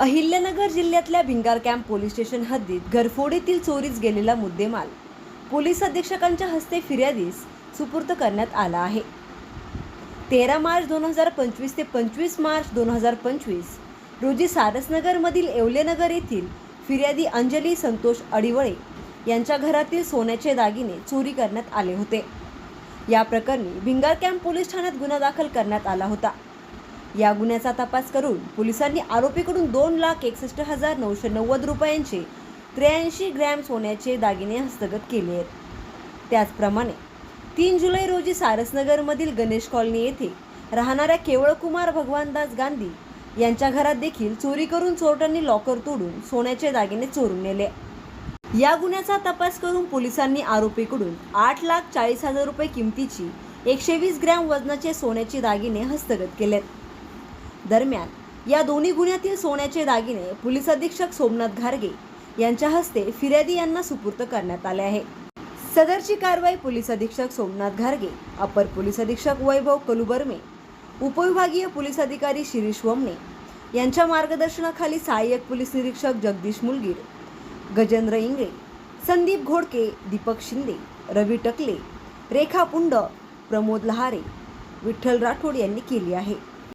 अहिल्यानगर जिल्ह्यातल्या Bhingar camp police station हद्दीत घरफोडीतील चोरीस गेलेला मुद्देमाल. पोलीस अधीक्षकांच्या हस्ते फिर्यादीस सुपूर्द करण्यात आला आहे. तेरा मार्च दोन हजार पंचवीस ते पंचवीस मार्च दोन हजार पंचवीस रोजी सारसनगरमधील येवलेनगर येथील फिर्यादी अंजली संतोष अडिवळे यांच्या घरातील सोन्याचे दागिने चोरी करण्यात आले होते. या प्रकरणी भिंगार कॅम्प पोलीस ठाण्यात गुन्हा दाखल करण्यात आला होता. या गुन्ह्याचा तपास करून पोलिसांनी आरोपीकडून दोन लाख एकसष्ट हजार नऊशे नव्वद रुपयांचे त्र्याऐंशी ग्रॅम सोन्याचे दागिने हस्तगत केले आहेत. त्याचप्रमाणे तीन जुलै रोजी सारसनगरमधील गणेश कॉलनी येथे राहणाऱ्या केवळकुमार भगवानदास गांधी यांच्या घरात देखील चोरी करून चोरट्यांनी लॉकर तोडून सोन्याचे दागिने चोरून नेले. या गुन्ह्याचा तपास करून पोलिसांनी आरोपीकडून आठ लाख चाळीस हजार रुपये किमतीची एकशे वीस ग्रॅम वजनाचे सोन्याचे दागिने हस्तगत केलेत. दरम्यान या दोन्ही गुन्ह्यातील सोन्याचे दागिने पोलीस अधीक्षक सोमनाथ घारगे यांच्या हस्ते फिर्यादी यांना सुपूर्त करण्यात आले आहे. सदरची कारवाई पोलीस अधीक्षक सोमनाथ घारगे अपर पोलीस अधीक्षक वैभव कलुबर्मे उपविभागीय पोलीस अधिकारी शिरीष वमने यांच्या मार्गदर्शनाखाली सहाय्यक पोलीस निरीक्षक जगदीश मुलगीर गजेंद्र इंगळे संदीप घोडके दीपक शिंदे रवी टकले रेखा पुंड प्रमोद लहारे विठ्ठल राठोड यांनी केली आहे.